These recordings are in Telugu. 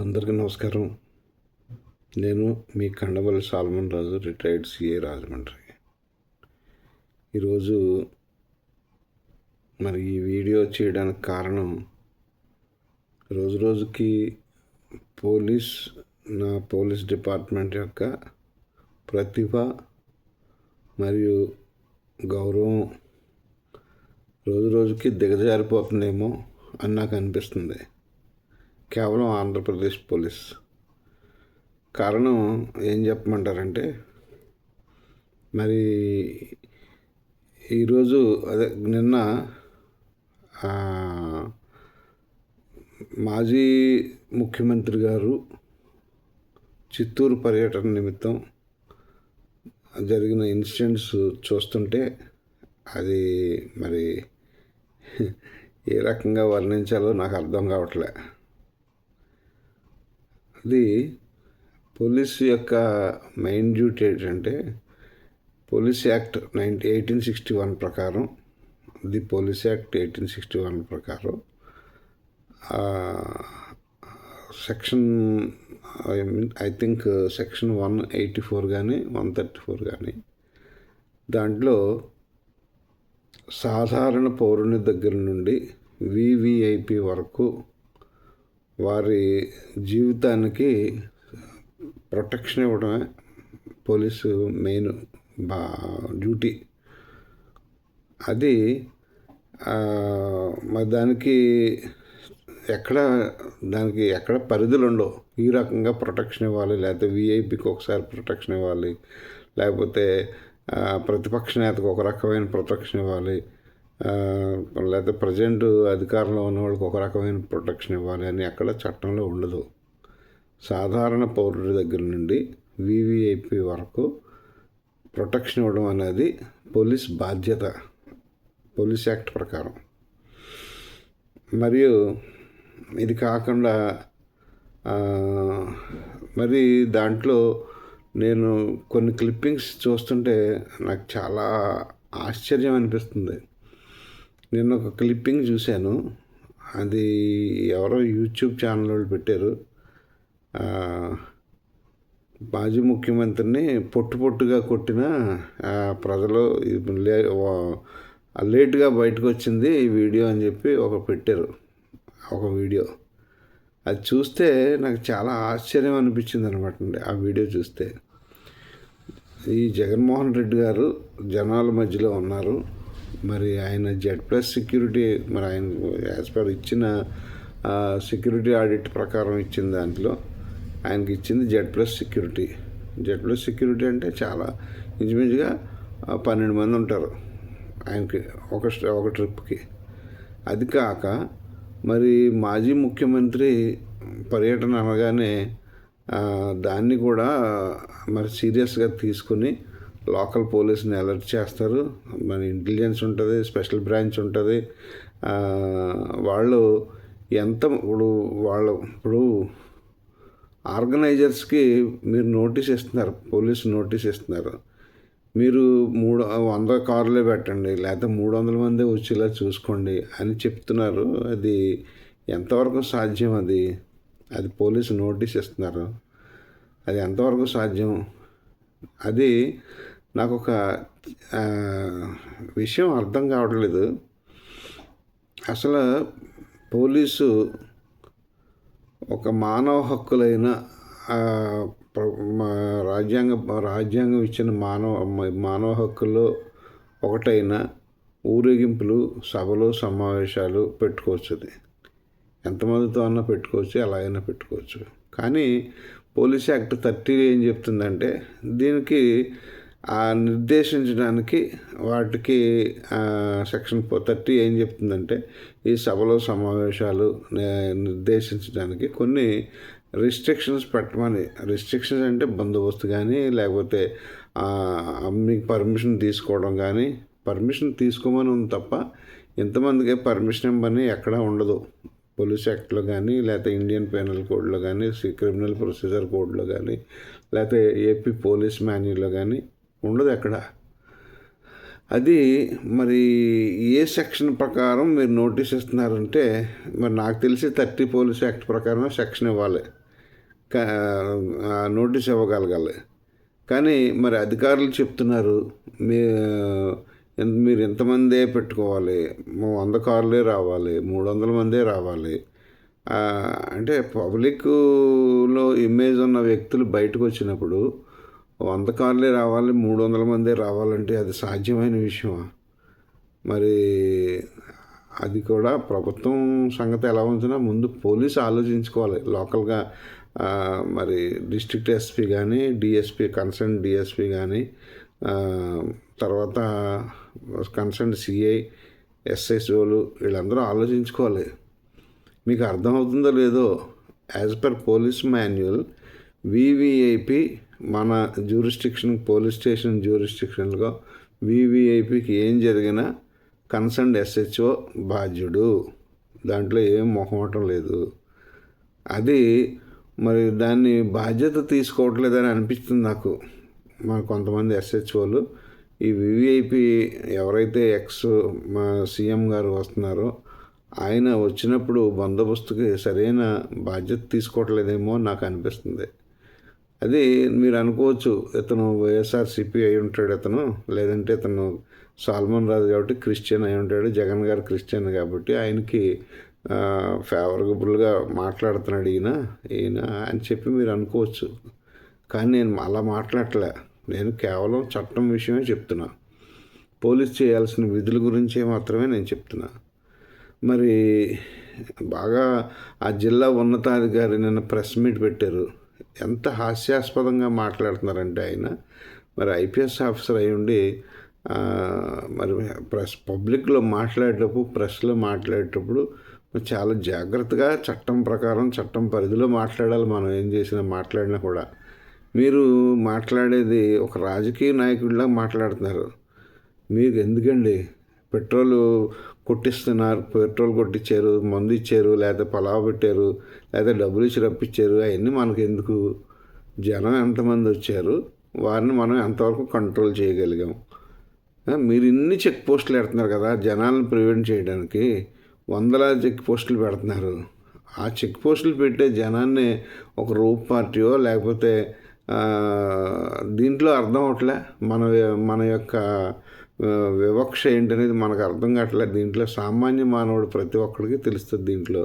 అందరికీ నమస్కారం. నేను మీ కండవల్లి సాల్మన్ రాజు రిటైర్డ్ సిఏ రాజమండ్రి. ఈరోజు మరి ఈ వీడియో చేయడానికి కారణం రోజు రోజుకి పోలీస్ నా పోలీస్ డిపార్ట్మెంట్ యొక్క ప్రతిభ మరియు గౌరవం రోజు రోజుకి దిగజారిపోతుందేమో అని నాకు అనిపిస్తుంది. కేవలం ఆంధ్రప్రదేశ్ పోలీస్. కారణం ఏం చెప్పమంటారంటే మరి ఈరోజు అదే నిన్న మాజీ ముఖ్యమంత్రి గారు చిత్తూరు పర్యటన నిమిత్తం జరిగిన ఇన్సిడెంట్స్ చూస్తుంటే అది మరి ఏ రకంగా వర్ణించాలో నాకు అర్థం కావట్లే. అది పోలీస్ యొక్క మెయిన్ డ్యూటీ ఏంటంటే police act ninety eighteen sixty one ప్రకారం the police act eighteen sixty one ప్రకారం section I mean I think section one eighty four కానీ వన్ థర్టీ ఫోర్ కానీ దాంట్లో సాధారణ పౌరుని దగ్గర నుండి వివిఐపి వరకు వారి జీవితానికి ప్రొటెక్షన్ ఇవ్వడమే పోలీసు మెయిన్ బా డ్యూటీ. అది మరి దానికి ఎక్కడ దానికి ఎక్కడ పరిధులు ఉండవు. ఈ రకంగా ప్రొటెక్షన్ ఇవ్వాలి లేకపోతే విఐపికి ఒకసారి ప్రొటెక్షన్ ఇవ్వాలి లేకపోతే ప్రతిపక్ష నేతకు ఒక రకమైన ప్రొటెక్షన్ ఇవ్వాలి. లేకపోతే ప్రజెంట్ అధికారంలో ఉన్న వాళ్ళకి ఒక రకమైన ప్రొటెక్షన్ ఇవ్వాలి అని ఎక్కడ చట్టంలో ఉండదు. సాధారణ పౌరుడి దగ్గర నుండి వివిఐపి వరకు ప్రొటెక్షన్ ఇవ్వడం అనేది పోలీస్ బాధ్యత పోలీస్ యాక్ట్ ప్రకారం. మరియు ఇది కాకుండా మరి దాంట్లో నేను కొన్ని క్లిప్పింగ్స్ చూస్తుంటే నాకు చాలా ఆశ్చర్యం అనిపిస్తుంది. నేను ఒక క్లిప్పింగ్ చూశాను. అది ఎవరో యూట్యూబ్ ఛానల్ వాళ్ళు పెట్టారు. మాజీ ముఖ్యమంత్రిని పొట్టు పొట్టుగా కొట్టిన ప్రజలు లేట్గా బయటకు వచ్చింది ఈ వీడియో అని చెప్పి ఒక పెట్టారు. ఒక వీడియో. అది చూస్తే నాకు చాలా ఆశ్చర్యం అనిపించింది అనమాట అండి ఆ వీడియో చూస్తే. ఈ జగన్మోహన్ రెడ్డి గారు జనాల మధ్యలో ఉన్నారు. మరి ఆయన జెడ్ ప్లస్ సెక్యూరిటీ మరి ఆయన యాజ్ పర్ ఇచ్చిన సెక్యూరిటీ ఆడిట్ ప్రకారం ఇచ్చిన దాంట్లో ఆయనకి ఇచ్చింది Z plus security. Z plus security అంటే చాలా ఇంచుమించుగా పన్నెండు మంది ఉంటారు ఆయనకి ఒక ఒక ట్రిప్కి. అది కాక మరి మాజీ ముఖ్యమంత్రి పర్యటన అనగానే దాన్ని కూడా మరి సీరియస్గా తీసుకుని లోకల్ పోలీస్ని అలర్ట్ చేస్తారు. మన ఇంటెలిజెన్స్ ఉంటుంది స్పెషల్ బ్రాంచ్ ఉంటుంది. వాళ్ళు ఎంత ఇప్పుడు వాళ్ళు ఇప్పుడు ఆర్గనైజర్స్కి మీరు నోటీస్ ఇస్తున్నారు పోలీసు నోటీస్ ఇస్తున్నారు. మీరు మూడు వంద కార్లే పెట్టండి లేకపోతే మూడు వందల మంది వచ్చేలా చూసుకోండి అని చెప్తున్నారు. అది ఎంతవరకు సాధ్యం అది? అది పోలీసు నోటీస్ ఇస్తున్నారు. అది ఎంతవరకు సాధ్యం? అది నాకు ఒక విషయం అర్థం కావట్లేదు. అసలు పోలీసు ఒక మానవ హక్కులైన మా రాజ్యాంగ రాజ్యాంగం ఇచ్చిన మానవ మానవ హక్కుల్లో ఒకటైన ఊరేగింపులు సభలు సమావేశాలు పెట్టుకోవచ్చు అది ఎంతమందితో అన్నా పెట్టుకోవచ్చు ఎలా అయినా పెట్టుకోవచ్చు. కానీ పోలీస్ యాక్ట్ థర్టీ ఏం చెప్తుందంటే దీనికి నిర్దేశించడానికి వాటికి సెక్షన్ ఫోర్ థర్టీ ఏం చెప్తుందంటే ఈ సభలో సమావేశాలు నిర్దేశించడానికి కొన్ని రిస్ట్రిక్షన్స్ పెట్టమని. రిస్ట్రిక్షన్స్ అంటే బందోబస్తు కానీ లేకపోతే మీకు పర్మిషన్ తీసుకోవడం కానీ పర్మిషన్ తీసుకోమని ఉంది తప్ప ఇంతమందికి పర్మిషన్ ఇవ్వని ఎక్కడా ఉండదు. పోలీస్ యాక్ట్లో కానీ లేకపోతే ఇండియన్ పెనల్ కోడ్లో కానీ క్రిమినల్ ప్రొసీజర్ కోడ్లో కానీ లేకపోతే ఏపీ పోలీస్ మాన్యుల్లో కానీ ఉండదు ఎక్కడ అది మరి ఏ సెక్షన్ ప్రకారం మీరు నోటీస్ ఇస్తున్నారంటే మరి నాకు తెలిసి థర్టీ పోలీస్ యాక్ట్ ప్రకారం సెక్షన్ ఇవ్వాలి. కా- నోటీస్ ఇవ్వగలగాలి. కానీ మరి అధికారులు చెప్తున్నారు మీ మీరు ఎంతమందే పెట్టుకోవాలి? వంద కార్లే రావాలి మూడు వందల మందే రావాలి. అంటే పబ్లిక్లో ఇమేజ్ ఉన్న వ్యక్తులు బయటకు వచ్చినప్పుడు వంద కార్లే రావాలి మూడు వందల మందే రావాలంటే అది సాధ్యమైన విషయమా? మరి అది కూడా ప్రభుత్వం సంగతి ఎలా ఉంచినా ముందు పోలీసు ఆలోచించుకోవాలి. లోకల్గా మరి డిస్ట్రిక్ట్ ఎస్పీ కానీ డిఎస్పీ కన్సర్న్ డిఎస్పీ కానీ తర్వాత కన్సర్న్ సిఐ ఎస్ఎస్ఓలు వీళ్ళందరూ ఆలోచించుకోవాలి. మీకు అర్థమవుతుందో లేదో as per police manual VVIP మన జ్యూరిస్టిక్షన్ పోలీస్ స్టేషన్ జ్యూరిస్టిక్షన్లో వివిఐపికి ఏం జరిగినా కన్సర్న్ ఎస్హెచ్ఓ బాధ్యుడు. దాంట్లో ఏం మొహమాటం లేదు. అది మరి దాన్ని బాధ్యత తీసుకోవట్లేదని అనిపిస్తుంది నాకు. మన కొంతమంది ఎస్హెచ్ఓలు ఈ వివిఐపి ఎవరైతే ఎక్స్ మా సీఎం గారు వస్తున్నారో ఆయన వచ్చినప్పుడు బందోబస్తుకి సరైన బాధ్యత తీసుకోవట్లేదేమో నాకు అనిపిస్తుంది. అది మీరు అనుకోవచ్చు ఇతను వైఎస్ఆర్సీపీ అయి ఉంటాడు ఇతను లేదంటే ఇతను సాల్మన్ రాజు కాబట్టి క్రిస్టియన్ అయి ఉంటాడు జగన్ గారు క్రిస్టియన్ కాబట్టి ఆయనకి ఫేవరబుల్గా మాట్లాడుతున్నాడు ఈయన ఈయన అని చెప్పి మీరు అనుకోవచ్చు. కానీ నేను అలా మాట్లాడలే నేను కేవలం చట్టం విషయమే చెప్తున్నా. పోలీస్ చేయాల్సిన విధుల గురించే మాత్రమే నేను చెప్తున్నా. మరి బాగా ఆ జిల్లా ఉన్నతాధికారి నిన్న ప్రెస్ మీట్ పెట్టారు. ఎంత హాస్యాస్పదంగా మాట్లాడుతున్నారంటే ఆయన. మరి ఐపీఎస్ ఆఫీసర్ అయి ఉండి మరి ప్రెస్ పబ్లిక్లో మాట్లాడేటప్పుడు ప్రెస్లో మాట్లాడేటప్పుడు మరి చాలా జాగ్రత్తగా చట్టం ప్రకారం చట్టం పరిధిలో మాట్లాడాలి మనం ఏం చేసినా మాట్లాడినా కూడా. మీరు మాట్లాడేది ఒక రాజకీయ నాయకుడిలా మాట్లాడుతున్నారు. మీకు ఎందుకండి పెట్రోల్ కొట్టిస్తున్నారు. పెట్రోల్ కొట్టించారు మందు ఇచ్చారు లేదా పొలావ పెట్టారు లేదా డబ్బులు ఇచ్చి రప్పించారు. అవన్నీ మనకు ఎందుకు? జనం ఎంతమంది వచ్చారు? వారిని మనం ఎంతవరకు కంట్రోల్ చేయగలిగాం? మీరు ఇన్ని చెక్ పోస్టులు పెడుతున్నారు కదా జనాలను ప్రివెంట్ చేయడానికి వందలాది చెక్ పోస్టులు పెడుతున్నారు. ఆ చెక్ పోస్టులు పెట్టే జనాన్ని ఒక రూప్ పార్టీయో లేకపోతే దీంట్లో అర్థం అవట్లే? మన మన యొక్క వివక్ష ఏంటనేది మనకు అర్థం కావట్లేదు. దీంట్లో సామాన్య మానవుడు ప్రతి ఒక్కడికి తెలుస్తుంది దీంట్లో.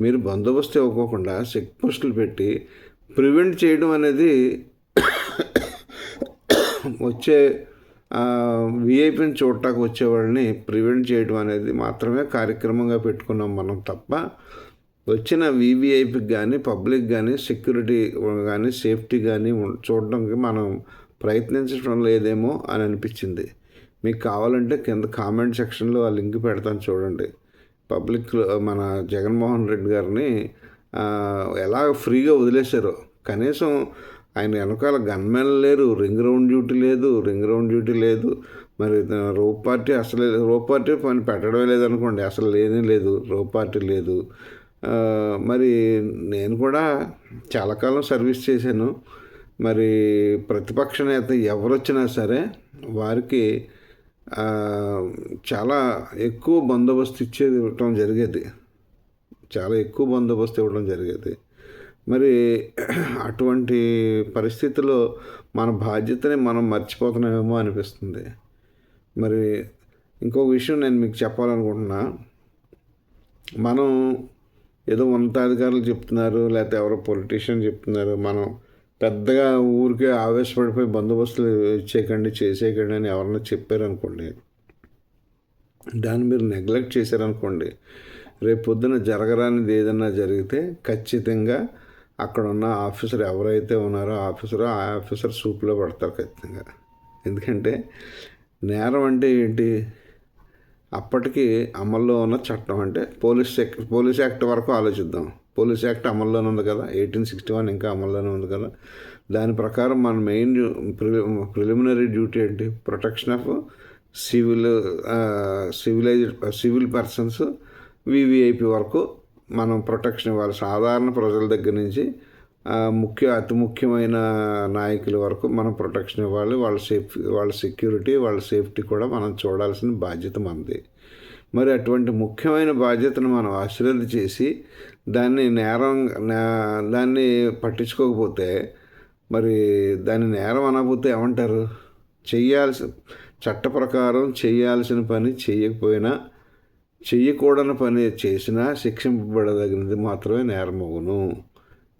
మీరు బందోబస్తు ఇవ్వకోకుండా చెక్ పోస్టులు పెట్టి ప్రివెంట్ చేయడం అనేది వచ్చే విఐపిని చూడటానికి వచ్చేవాళ్ళని ప్రివెంట్ చేయడం అనేది మాత్రమే కార్యక్రమంగా పెట్టుకున్నాం మనం తప్ప వచ్చిన వివిఐపికి కానీ పబ్లిక్ కానీ సెక్యూరిటీ కానీ సేఫ్టీ కానీ ఉం- చూడడానికి మనం ప్రయత్నించడం లేదేమో అని అనిపించింది. మీకు కావాలంటే కింద కామెంట్ సెక్షన్లో ఆ లింక్ పెడతాను చూడండి. పబ్లిక్లో మన జగన్మోహన్ రెడ్డి గారిని ఎలా ఫ్రీగా వదిలేశారో. కనీసం ఆయన వెనకాల గన్మెన్ లేరు రింగ్ రౌండ్ డ్యూటీ లేదు రింగ్ రౌండ్ డ్యూటీ లేదు. మరి రోప్ పార్టీ అసలు రోప్ పార్టీ పని పెట్టడమే లేదనుకోండి అసలు లేనే లేదు రోప్ పార్టీ లేదు. మరి నేను కూడా చాలా కాలం సర్వీస్ చేశాను. మరి ప్రతిపక్ష నేత ఎవరొచ్చినా సరే వారికి చాలా ఎక్కువ బందోబస్తు ఇచ్చేది ఇవ్వటం జరిగేది. చాలా ఎక్కువ బందోబస్తు ఇవ్వడం జరిగేది. మరి అటువంటి పరిస్థితుల్లో మన బాధ్యతని మనం మర్చిపోతున్నామేమో అనిపిస్తుంది. మరి ఇంకో విషయం నేను మీకు చెప్పాలనుకుంటున్నా. మనం ఏదో ఉన్నతాధికారులు చెప్తున్నారు లేకపోతే ఎవరో పొలిటీషియన్ చెప్తున్నారు మనం పెద్దగా ఊరికే ఆవేశపడిపోయి బందోబస్తులు ఇచ్చేయకండి చేసేయకండి అని ఎవరన్నా చెప్పారనుకోండి దాన్ని మీరు నెగ్లెక్ట్ చేశారనుకోండి రేపు పొద్దున జరగరానిది ఏదన్నా జరిగితే ఖచ్చితంగా అక్కడ ఉన్న ఆఫీసర్ ఎవరైతే ఉన్నారో ఆఫీసర్ ఆ ఆఫీసర్ సూపులో పడతారు ఖచ్చితంగా. ఎందుకంటే నేరం అంటే ఏంటి? అప్పటికి అమల్లో ఉన్న చట్టం అంటే పోలీస్ పోలీస్ యాక్ట్ వరకు ఆలోచిద్దాం. పోలీస్ యాక్ట్ అమల్లోనే ఉంది కదా ఎయిటీన్ సిక్స్టీ వన్ ఇంకా అమల్లోనే ఉంది కదా. దాని ప్రకారం మన మెయిన్ ప్రిలిమినరీ డ్యూటీ ఏంటి? Protection of civil civilize civil persons VVIP వరకు మనం ప్రొటెక్షన్ ఇవ్వాలి. సాధారణ ప్రజల దగ్గర నుంచి ముఖ్య అతి ముఖ్యమైన నాయకుల వరకు మనం ప్రొటెక్షన్ ఇవ్వాలి. వాళ్ళ సేఫ్ వాళ్ళ సెక్యూరిటీ వాళ్ళ సేఫ్టీ కూడా మనం చూడాల్సిన బాధ్యత మనది. మరి అటువంటి ముఖ్యమైన బాధ్యతను మనం అశ్రద్ధ చేసి దాన్ని నేరం దాన్ని పట్టించుకోకపోతే మరి దాన్ని నేరం అనకపోతే ఏమంటారు? చెయ్యాల్సి చట్ట ప్రకారం చేయాల్సిన పని చేయకపోయినా చెయ్యకూడని పని చేసినా శిక్షింపబడదగినది మాత్రమే నేరమవును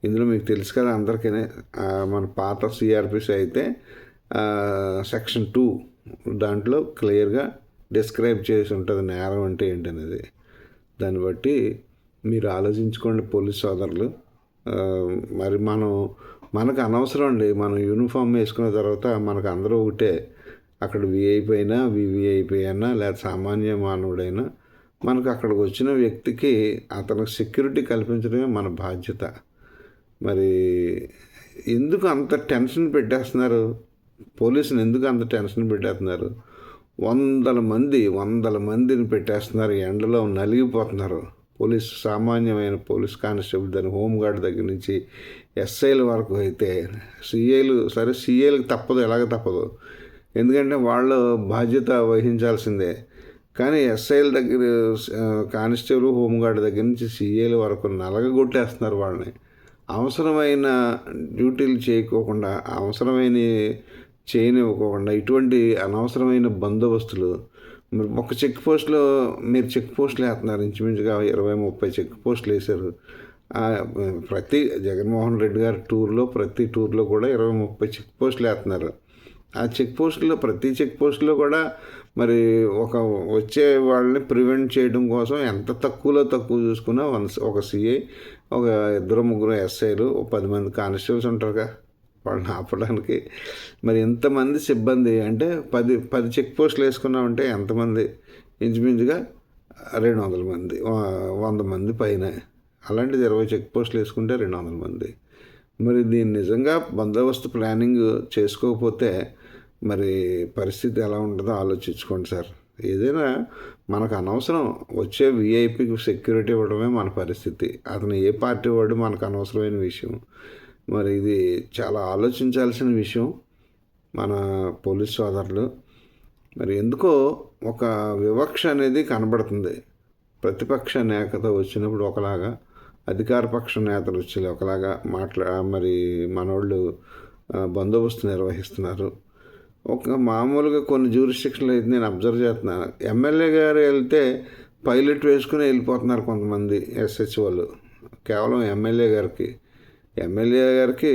ఇందులో మీకు తెలుసు కదా అందరికీ మన పాత సిఆర్పిసి అయితే సెక్షన్ టూ దాంట్లో క్లియర్గా డిస్క్రైబ్ చేసి ఉంటుంది నేరం అంటే ఏంటనేది. దాన్ని బట్టి మీరు ఆలోచించుకోండి పోలీస్ సోదరులు. మరి మనం మనకు అనవసరం అండి. మనం యూనిఫామ్ వేసుకున్న తర్వాత మనకు అందరూ ఒకటే. అక్కడ విఐపి అయినా వివిఐపి అయినా లేదా సామాన్య మానవుడైనా మనకు అక్కడికి వచ్చిన వ్యక్తికి అతనికి సెక్యూరిటీ కల్పించడమే మన బాధ్యత. మరి ఎందుకు అంత టెన్షన్ పెట్టేస్తున్నారు? పోలీసుని ఎందుకు అంత టెన్షన్ పెట్టేస్తున్నారు? వందల మంది వందల మందిని పెట్టేస్తున్నారు ఎండలో నలిగిపోతున్నారు. పోలీస్ సామాన్యమైన పోలీస్ కానిస్టేబుల్ దాని హోంగార్డ్ దగ్గర నుంచి ఎస్ఐల వరకు అయితే సిఐలు సరే సిఐలకు తప్పదు ఎలాగ తప్పదు. ఎందుకంటే వాళ్ళు బాధ్యత వహించాల్సిందే. కానీ ఎస్ఐల దగ్గర కానిస్టేబుల్ హోంగార్డ్ దగ్గర నుంచి సిఐల వరకు నలగగొట్టేస్తున్నారు వాళ్ళని. అవసరమైన డ్యూటీలు చేయకోకుండా అవసరమైన చేయనివ్వకోకుండా ఇటువంటి అనవసరమైన బందోబస్తులు మీరు ఒక చెక్ పోస్ట్లో మీరు చెక్ పోస్టులు వేస్తున్నారు. ఇంచుమించుగా ఇరవై ముప్పై చెక్ పోస్టులు వేశారు. ప్రతి జగన్మోహన్ రెడ్డి గారి టూర్లో ప్రతి టూర్లో కూడా ఇరవై ముప్పై చెక్ పోస్టులు వేస్తున్నారు. ఆ చెక్ పోస్టులో ప్రతి చెక్ పోస్టులో కూడా మరి ఒక వచ్చే వాళ్ళని ప్రివెంట్ చేయడం కోసం ఎంత తక్కువలో తక్కువ చూసుకున్నా వన్ ఒక సిఐ ఒక ఇద్దరు ముగ్గురు ఎస్ఐలు పది మంది కానిస్టేబుల్స్ ఉంటారుగా. వాళ్ళని ఆపడానికి. మరి ఎంతమంది సిబ్బంది అంటే పది పది చెక్ పోస్టులు వేసుకున్నామంటే ఎంతమంది? ఇంచుమించుగా రెండు వందల మంది. వంద మంది పైన. అలాంటిది ఇరవై చెక్ పోస్టులు వేసుకుంటే రెండు వందల మంది. మరి దీన్ని నిజంగా బందోబస్తు ప్లానింగ్ చేసుకోకపోతే మరి పరిస్థితి ఎలా ఉంటుందో ఆలోచించుకోండి సార్. ఏదైనా మనకు అనవసరం వచ్చే విఐపికి సెక్యూరిటీ ఇవ్వడమే మన పరిస్థితి. అతను ఏ పార్టీ వాడు మనకు అనవసరమైన విషయం. మరి ఇది చాలా ఆలోచించాల్సిన విషయం మన పోలీస్ సోదరులు. మరి ఎందుకో ఒక వివక్ష అనేది కనబడుతుంది. ప్రతిపక్ష నేత వచ్చినప్పుడు ఒకలాగా అధికారపక్ష నేతలు వచ్చి ఒకలాగా మాట్లా మరి మనోళ్ళు బందోబస్తు నిర్వహిస్తున్నారు. ఒక మామూలుగా కొన్ని జ్యూరిస్టిక్షన్లు అయితే నేను అబ్జర్వ్ చేస్తున్నాను. ఎమ్మెల్యే గారు వెళ్తే పైలట్ వేసుకుని వెళ్ళిపోతున్నారు కొంతమంది ఎస్హెచ్ వాళ్ళు. కేవలం ఎమ్మెల్యే గారికి. ఎమ్మెల్యే గారికి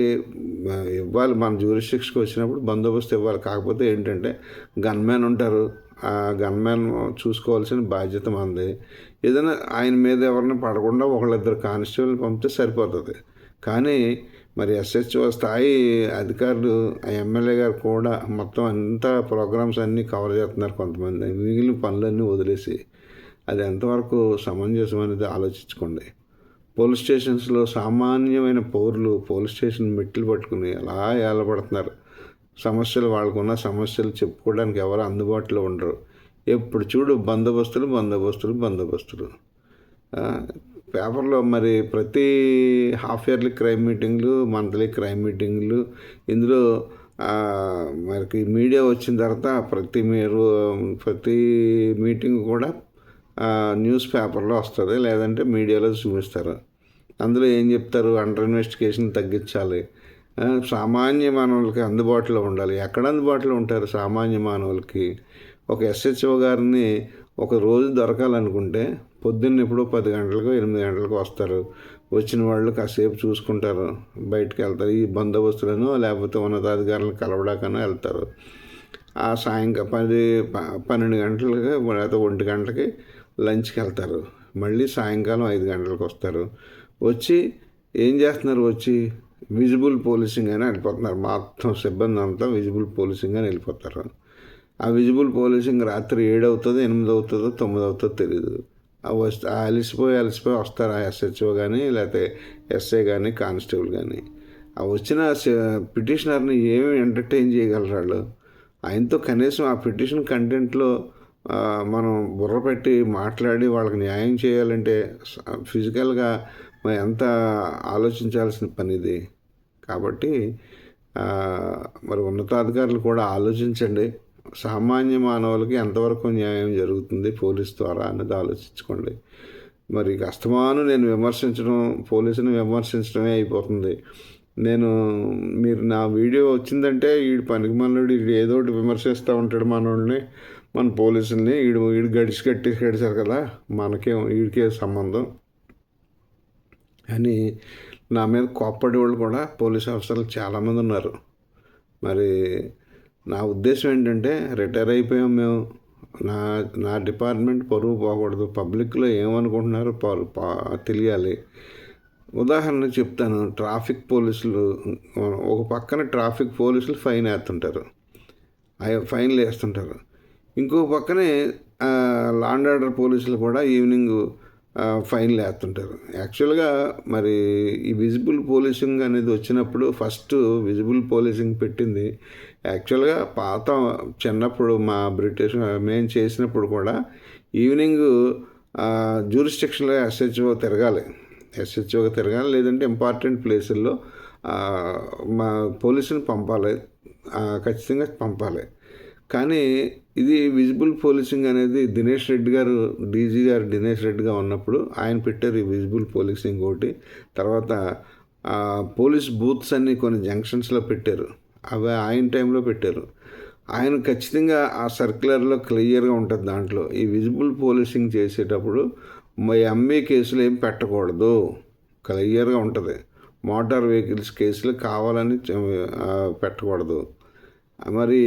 ఇవ్వాలి. మన జ్యూరిస్టిక్స్కి వచ్చినప్పుడు బందోబస్తు ఇవ్వాలి. కాకపోతే ఏంటంటే గన్మ్యాన్ ఉంటారు. ఆ గన్మ్యాన్ చూసుకోవాల్సిన బాధ్యత మనది. ఏదైనా ఆయన మీద ఎవరిని పడకుండా ఒకళ్ళిద్దరు కానిస్టేబుల్ని పంపితే సరిపోతుంది. కానీ మరి ఎస్హెచ్ఓ స్థాయి అధికారులు ఆ ఎమ్మెల్యే గారు కూడా మొత్తం అంతా ప్రోగ్రామ్స్ అన్నీ కవర్ చేస్తున్నారు కొంతమంది. మిగిలిన పనులన్నీ వదిలేసి అది ఎంతవరకు సమంజసం అనేది ఆలోచించుకోండి. పోలీస్ స్టేషన్స్లో సామాన్యమైన పౌరులు పోలీస్ స్టేషన్ మెట్లు పట్టుకుని అలా ఏలబడుతున్నారు సమస్యలు వాళ్ళకున్న సమస్యలు చెప్పుకోవడానికి ఎవరు అందుబాటులో ఉండరు. ఎప్పుడు చూడు బందోబస్తులు బందోబస్తులు బందోబస్తులు. పేపర్లో మరి ప్రతి హాఫ్ ఇయర్లీ క్రైమ్ మీటింగ్లు మంత్లీ క్రైమ్ మీటింగ్లు ఇందులో మరి మనకి మీడియా వచ్చిన తర్వాత ప్రతి మీరు ప్రతి మీటింగ్ కూడా న్యూస్ పేపర్లో వస్తుంది లేదంటే మీడియాలో చూపిస్తారు. అందులో ఏం చెప్తారు? అండర్ ఇన్వెస్టిగేషన్ తగ్గించాలి. సామాన్య మానవులకి అందుబాటులో ఉండాలి. ఎక్కడ అందుబాటులో ఉంటారు సామాన్య మానవులకి? ఒక ఎస్హెచ్ఓ గారిని ఒక రోజు దొరకాలనుకుంటే పొద్దున్న ఎప్పుడో పది గంటలకు ఎనిమిది గంటలకు వస్తారు. వచ్చిన వాళ్ళు కాసేపు చూసుకుంటారు. బయటకు వెళ్తారు. ఈ బందోబస్తులను లేకపోతే ఉన్నతాధికారులను కలవడాకనో వెళ్తారు. ఆ సాయంకాలం పది పన్నెండు గంటలకి లేకపోతే ఒంటి గంటలకి లంచ్కి వెళ్తారు. మళ్ళీ సాయంకాలం ఐదు గంటలకు వస్తారు. వచ్చి ఏం చేస్తున్నారు? వచ్చి విజిబుల్ పోలీసింగ్ అని వెళ్ళిపోతున్నారు. మొత్తం సిబ్బంది అంతా విజిబుల్ పోలీసింగ్ అని వెళ్ళిపోతారు. ఆ విజిబుల్ పోలీసింగ్ రాత్రి ఏడు అవుతుందో ఎనిమిది అవుతుందో తొమ్మిది అవుతుందో తెలియదు ఆ వస్తే ఆ అలసిపోయి అలసిపోయి వస్తారు ఆ ఎస్హెచ్ఓ కానీ లేకపోతే ఎస్ఐ కానీ కానిస్టేబుల్ కానీ ఆ వచ్చిన పిటిషనర్ని ఏమి ఎంటర్టైన్ చేయగలరు వాళ్ళు? ఆయనతో కనీసం ఆ పిటిషన్ కంటెంట్లో మనం బుర్ర పెట్టి మాట్లాడి వాళ్ళకి న్యాయం చేయాలంటే ఫిజికల్గా ఎంత ఆలోచించాల్సిన పని ఇది కాబట్టి మరి ఉన్నతాధికారులు కూడా ఆలోచించండి. సామాన్య మానవులకి ఎంతవరకు న్యాయం జరుగుతుంది పోలీస్ ద్వారా అన్నది ఆలోచించుకోండి. మరి కష్టమాను నేను విమర్శించడం పోలీసుని విమర్శించడమే అయిపోతుంది. నేను మీరు నా వీడియో వచ్చిందంటే వీడు పనికి మనోడు వీడు ఏదో ఒకటి విమర్శిస్తూ ఉంటాడు మనోడిని. మన పోలీసుల్ని వీడు వీడు గడిచి కట్టి కడిచారు కదా మనకేం వీడికే సంబంధం? అని నా మీద కోప్పడే వాళ్ళు కూడా పోలీస్ ఆఫీసర్లు చాలామంది ఉన్నారు. మరి నా ఉద్దేశం ఏంటంటే రిటైర్ అయిపోయాం మేము. నా నా డిపార్ట్మెంట్ పరువు పోకూడదు. పబ్లిక్లో ఏమనుకుంటున్నారో పా- తెలియాలి. ఉదాహరణ చెప్తాను ట్రాఫిక్ పోలీసులు ఒక పక్కన ట్రాఫిక్ పోలీసులు ఫైన్ వేస్తుంటారు. ఆ ఫైన్లు వేస్తుంటారు. ఇంకో పక్కనే లాండ్ ఆర్డర్ పోలీసులు కూడా ఈవినింగ్ ఫైన్లు వేస్తుంటారు యాక్చువల్గా మరి ఈ విజిబుల్ పోలీసింగ్ అనేది వచ్చినప్పుడు ఫస్ట్ విజిబుల్ పోలీసింగ్ పెట్టింది. యాక్చువల్గా పాత చిన్నప్పుడు మా బ్రిటిష్ మేము చేసినప్పుడు కూడా ఈవినింగ్ జ్యూరిస్టిక్షన్లో ఎస్హెచ్ఓ తిరగాలి. ఎస్హెచ్ఓగా తిరగాలి లేదంటే ఇంపార్టెంట్ ప్లేసుల్లో మా పోలీసుని పంపాలి. ఖచ్చితంగా పంపాలి. కానీ ఇది విజిబుల్ పోలీసింగ్ అనేది దినేష్ రెడ్డి గారు డీజీ గారు దినేష్ రెడ్డిగా ఉన్నప్పుడు ఆయన పెట్టారు ఈ విజిబుల్ పోలీసింగ్ ఒకటి. తర్వాత పోలీస్ బూత్స్ అన్ని కొన్ని జంక్షన్స్లో పెట్టారు. అవి ఆయన టైంలో పెట్టారు. ఆయన ఖచ్చితంగా ఆ సర్క్యులర్లో క్లియర్గా ఉంటుంది దాంట్లో. ఈ విజిబుల్ పోలీసింగ్ చేసేటప్పుడు మా ఎంఏ కేసులు ఏం పెట్టకూడదు. క్లియర్గా ఉంటుంది. మోటార్ వెహికల్స్ కేసులు కావాలని పెట్టకూడదు. మరి